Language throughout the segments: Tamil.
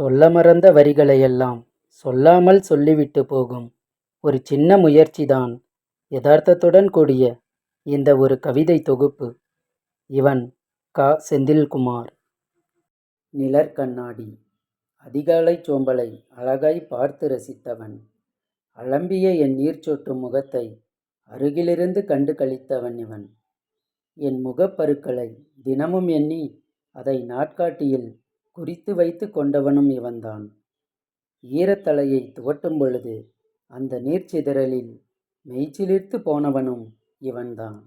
சொல்ல மறந்த வரிகளையெல்லாம் சொல்லாமல் சொல்லிவிட்டு போகும் ஒரு சின்ன முயற்சிதான் யதார்த்தத்துடன் கூடிய இந்த ஒரு கவிதை தொகுப்பு. இவன் க. செந்தில்குமார். நிழற்கண்ணாடி அதிகாலைச் சோம்பலை அழகாய் பார்த்து ரசித்தவன். அலம்பிய என் நீர்ச்சொட்டும் முகத்தை அருகிலிருந்து கண்டு கழித்தவன் இவன். என் முகப்பருக்களை தினமும் எண்ணி அதை நாட்காட்டியில் குறித்து வைத்துக் கொண்டவனும் இவன்தான். ஈரத்தலையை துவட்டும் பொழுது அந்த நீர்ச்சிதறலில் மெய்ச்சிலிர்த்து போனவனும் இவன்தான்.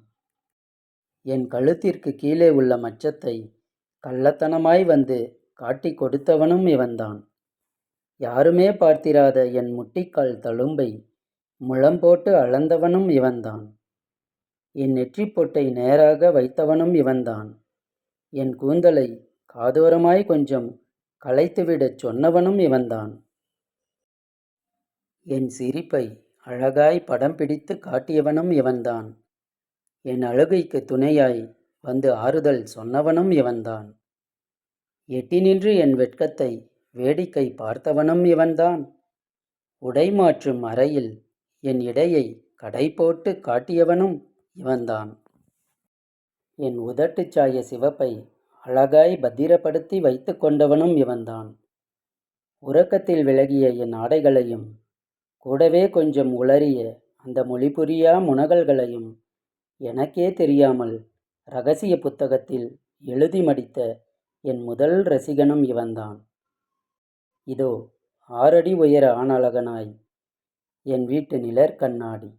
என் கழுத்திற்கு கீழே உள்ள மச்சத்தை கள்ளத்தனமாய் வந்து காட்டிக் கொடுத்தவனும் இவன்தான். யாருமே பார்த்திராத என் முட்டிக்கால் தழும்பை முழம் போட்டு அளந்தவனும் இவன்தான். என் நெற்றிப்பொட்டை நேராக வைத்தவனும் இவன்தான். என் கூந்தலை காதோரமாய் கொஞ்சம் களைத்துவிடச் சொன்னவனும் இவன்தான். என் சிரிப்பை அழகாய் படம் பிடித்து காட்டியவனும் இவன்தான். என் அழுகைக்குத் துணையாய் வந்து ஆறுதல் சொன்னவனும் இவன்தான். எட்டி நின்று என் வெட்கத்தை வேடிக்கை பார்த்தவனும் இவன்தான். உடை மாற்றும் அறையில் என் இடையை கடை போட்டுக் காட்டியவனும் இவன்தான். என் உதட்டுச் சாய சிவப்பை அழகாய் பத்திரப்படுத்தி வைத்து கொண்டவனும் இவன்தான். உறக்கத்தில் விலகிய என் ஆடைகளையும் கூடவே கொஞ்சம் உளறிய அந்த மொழி புரியா முனகல்களையும் எனக்கே தெரியாமல் ரகசிய புத்தகத்தில் எழுதி மடித்த என் முதல் ரசிகனும் இவன்தான். இதோ ஆறடி உயர ஆணழகனாய் என் வீட்டு நிலர் கண்ணாடி